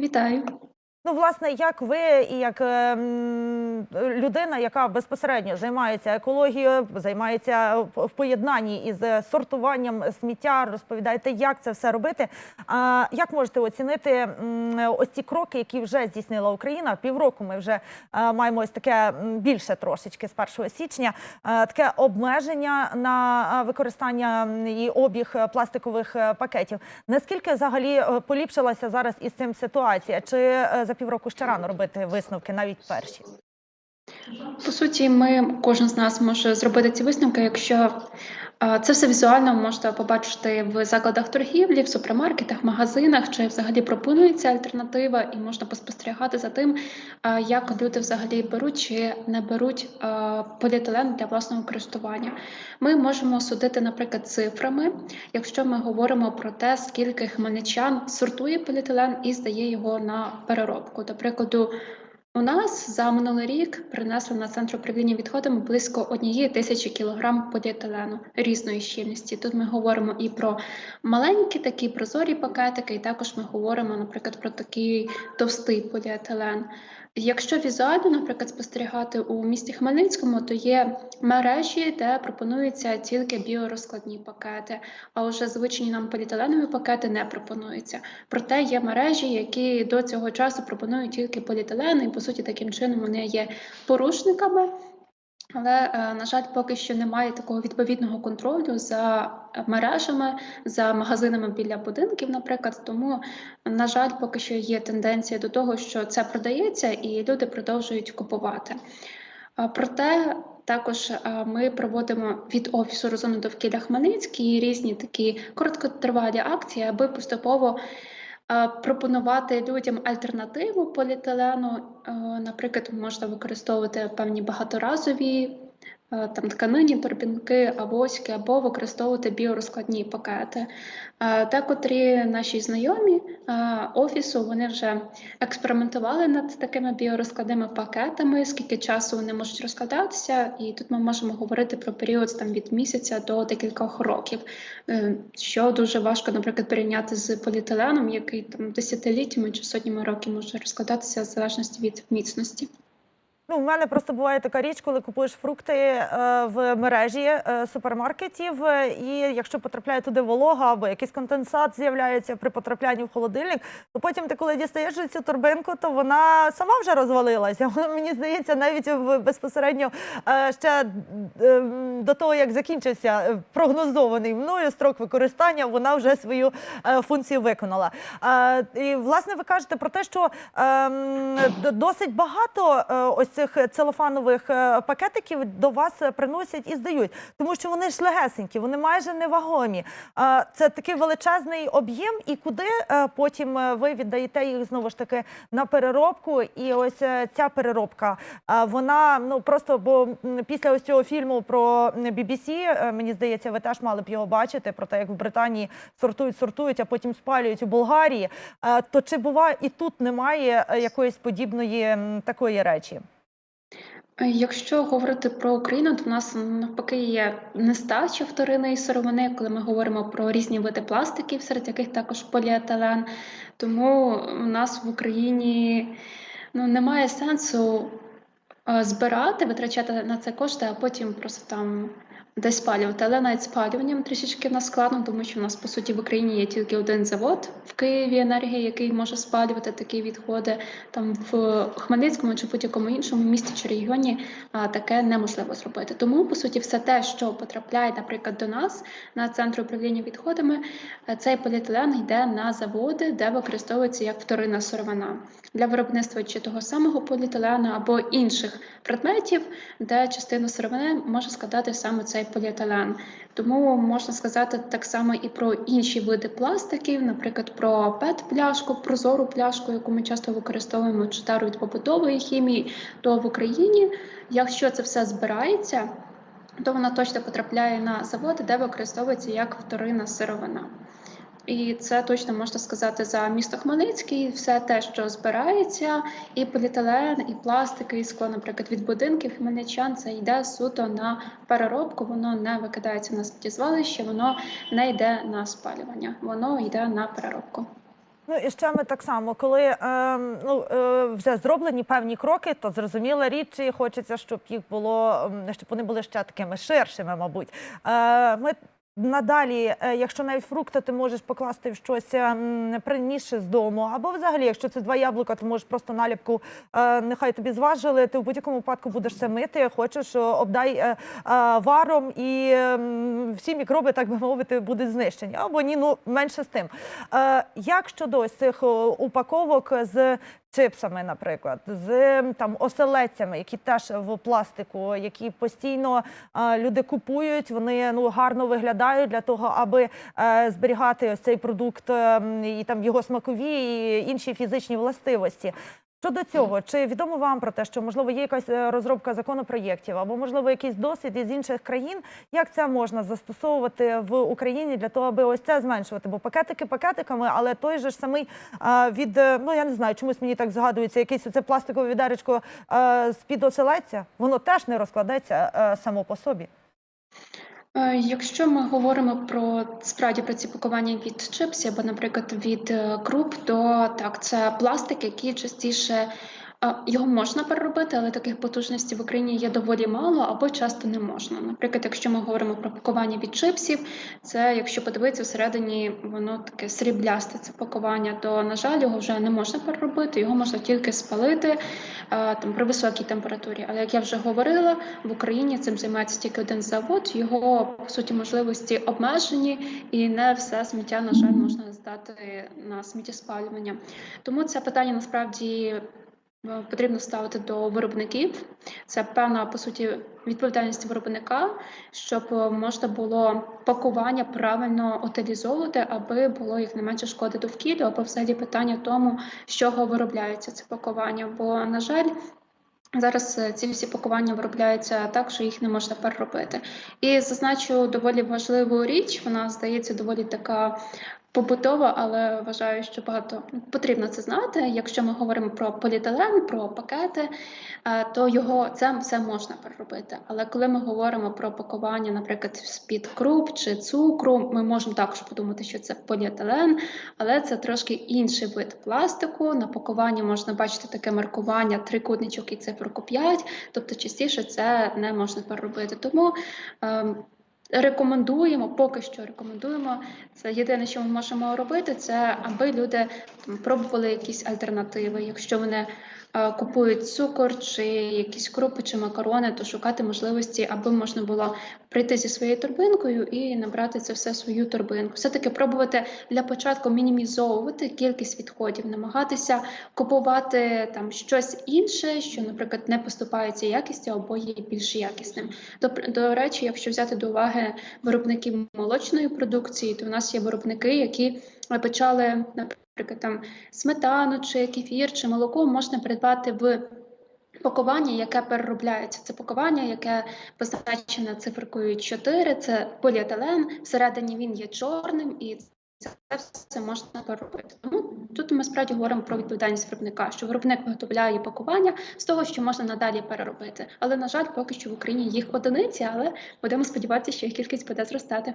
Вітаю. Ну, власне, як ви і як ем, людина, яка безпосередньо займається екологією, займається в поєднанні із сортуванням сміття, розповідаєте, як це все робити. А як можете оцінити ось ці кроки, які вже здійснила Україна? Півроку ми вже е, маємо ось таке більше трошечки з 1 січня, е, таке обмеження на е, використання і обіг пластикових пакетів. Наскільки взагалі поліпшилася зараз із цим ситуація? Чи півроку ще рано робити висновки, навіть перші? По суті, ми кожен з нас може зробити ці висновки, якщо це все візуально можна побачити в закладах торгівлі, в супермаркетах, магазинах, чи взагалі пропонується альтернатива, і можна поспостерігати за тим, як люди взагалі беруть чи не беруть поліетилен для власного користування. Ми можемо судити, наприклад, цифрами, якщо ми говоримо про те, скільки хмельничан сортує поліетилен і здає його на переробку. До прикладу. У нас за минулий рік принесли на центр управління відходами близько однієї тисячі кілограм поліетилену різної щільності. Тут ми говоримо і про маленькі такі прозорі пакетики, і також ми говоримо, наприклад, про такий товстий поліетилен. Якщо візуально, наприклад, спостерігати у місті Хмельницькому, то є мережі, де пропонуються тільки біорозкладні пакети, а вже звичні нам поліетиленові пакети не пропонуються. Проте є мережі, які до цього часу пропонують тільки поліетилен, і по суті таким чином вони є порушниками. Але, е, на жаль, поки що немає такого відповідного контролю за мережами, за магазинами біля будинків, наприклад. Тому, на жаль, поки що є тенденція до того, що це продається, і люди продовжують купувати. Проте також ми проводимо від офісу розуму довкілля Хмельницький різні такі короткотривалі акції, аби поступово пропонувати людям альтернативу поліетилену. Наприклад, можна використовувати певні багаторазові е, там тканині, торбінки, авоськи, або використовувати біорозкладні пакети. Е, Декотрі наші знайомі е, офісу вони вже експериментували над такими біорозкладними пакетами, скільки часу вони можуть розкладатися, і тут ми можемо говорити про період там від місяця до декількох років, е, що дуже важко, наприклад, порівняти з поліетиленом, який там десятиліттями чи сотнями років може розкладатися в залежності від міцності. Ну, в мене просто буває така річ, коли купуєш фрукти е, в мережі е, супермаркетів, е, і якщо потрапляє туди волога або якийсь конденсат з'являється при потраплянні в холодильник, то потім ти, коли дістаєш цю торбинку, то вона сама вже розвалилася. Мені здається, навіть в безпосередньо е, ще е, до того, як закінчився е, прогнозований мною строк використання, вона вже свою е, функцію виконала. Е, І власне ви кажете про те, що д- досить багато е, ось цих целофанових е, пакетиків до вас е, приносять і здають, тому що вони ж легесенькі, вони майже невагомі. Е, Це такий величезний об'єм, і куди е, потім е, ви віддаєте їх знову ж таки на переробку. І ось е, ця переробка, е, вона ну просто бо після ось цього фільму про BBC, е, мені здається, ви теж мали б його бачити про те, як в Британії сортують, сортують, а потім спалюють у Болгарії. Е, То чи буває і тут немає е, якоїсь подібної такої речі? Е, Якщо говорити про Україну, то в нас навпаки є нестача вторинної сировини, коли ми говоримо про різні види пластиків, серед яких також поліетилен. Тому у нас в Україні ну, немає сенсу е, збирати, витрачати на це кошти, а потім просто там десь спалювати. Але навіть спалюванням трішечки в нас складно, тому що в нас по суті в Україні є тільки один завод в Києві енергія, який може спалювати такі відходи. Там в Хмельницькому чи будь-якому іншому місті чи регіоні таке неможливо зробити. Тому по суті, все те, що потрапляє, наприклад, до нас на центр управління відходами, е, цей поліетилен йде на заводи, де використовується як вторинна сировина для виробництва чи того самого поліетилену або інших предметів, де частину сировини може складати саме цей поліетилен. Тому можна сказати так само і про інші види пластиків, наприклад, про пет-пляшку, прозору пляшку, яку ми часто використовуємо читару від побутової хімії, то в Україні, якщо це все збирається, то вона точно потрапляє на заводи, де використовується як вторинна сировина. І це точно можна сказати за місто Хмельницький. Все те, що збирається, і поліетилен, і пластики, і скло, наприклад, від будинків хмельничан, це йде суто на переробку. Воно не викидається на сміттєзвалище, воно не йде на спалювання, воно йде на переробку. Ну і ще ми так само, коли е, ну, е, вже зроблені певні кроки, то зрозуміла річ, і хочеться, щоб їх було, щоб вони були ще такими ширшими, мабуть. Е, ми Надалі, е, якщо навіть фрукти ти можеш покласти в щось ем, приніше з дому, або взагалі, якщо це два яблука, ти можеш просто наліпку, е, нехай тобі зважили, ти в будь-якому випадку будеш це мити, хочеш, е, обдай е, е, варом і всі мікроби, так би мовити, будуть знищені. Або ні, ну менше з тим. Е, Як щодо ось цих упаковок з чипсами, наприклад, з там оселедцями, які теж в пластику, які постійно е, люди купують, вони ну гарно виглядають для того, аби е, зберігати ось цей продукт е, і там його смакові і інші фізичні властивості. Щодо цього, чи відомо вам про те, що можливо є якась е, розробка законопроєктів, або можливо якийсь досвід із інших країн, як це можна застосовувати в Україні для того, аби ось це зменшувати? Бо пакетики пакетиками, але той же ж самий е, від е, ну я не знаю, чомусь мені так згадується, якесь оце пластикове відеречко е, з під оселедця, воно теж не розкладеться само по собі. Е, Якщо ми говоримо про справді про ці пакування від чипсів або, наприклад, від е, круп, то так, це пластик, який частіше е, його можна переробити, але таких потужностей в Україні є доволі мало або часто не можна. Наприклад, якщо ми говоримо про пакування від чипсів, це якщо подивитися всередині, воно таке сріблясте це пакування, то на жаль, його вже не можна переробити, його можна тільки спалити там при високій температурі. Але як я вже говорила, в Україні цим займається тільки один завод. Його по суті можливості обмежені, і не все сміття, на жаль, можна здати на сміттєспалювання. Тому це питання насправді. Е, Потрібно ставити до виробників. Це певна по суті відповідальність виробника, щоб е, можна було пакування правильно утилізовувати, аби було як не менше шкоди довкіллю, або взагалі питання тому, з чого виробляється це пакування. Бо, на жаль, Зараз е, ці всі пакування виробляються так, що їх не можна переробити. І зазначу доволі важливу річ. Вона здається доволі така побутова, але вважаю, що багато потрібно це знати. Якщо ми говоримо про поліетилен, про пакети, е, то його це все можна переробити. Але коли ми говоримо про пакування, наприклад, з-під круп чи цукру, ми можемо також подумати, що це поліетилен, але це трошки інший вид пластику. На пакуванні можна бачити таке маркування трикутничок і циферку 5, тобто частіше це не можна переробити. Тому ем, рекомендуємо, поки що рекомендуємо. Це єдине, що ми можемо робити, це аби люди пробували якісь альтернативи. Якщо вони купують цукор чи якісь крупи чи макарони, то шукати можливості, аби можна було прийти зі своєю торбинкою і набрати це все в свою торбинку. Все-таки пробувати для початку мінімізовувати кількість відходів, намагатися купувати там щось інше, що, наприклад, не поступається якістю або є більш якісним. До, до речі, якщо взяти до уваги виробників молочної продукції, то в нас є виробники, які е, почали, наприклад, там сметану чи кефір чи молоко можна придбати в Пакування, яке переробляється, це пакування, яке позначене циферкою 4, це поліетилен. Всередині він є чорним, і це все можна переробити. Тому тут ми справді говоримо про відповідальність виробника, що виробник виготовляє пакування з того, що можна надалі переробити. Але на жаль, поки що в Україні їх одиниці, але будемо сподіватися, що їх кількість буде зростати.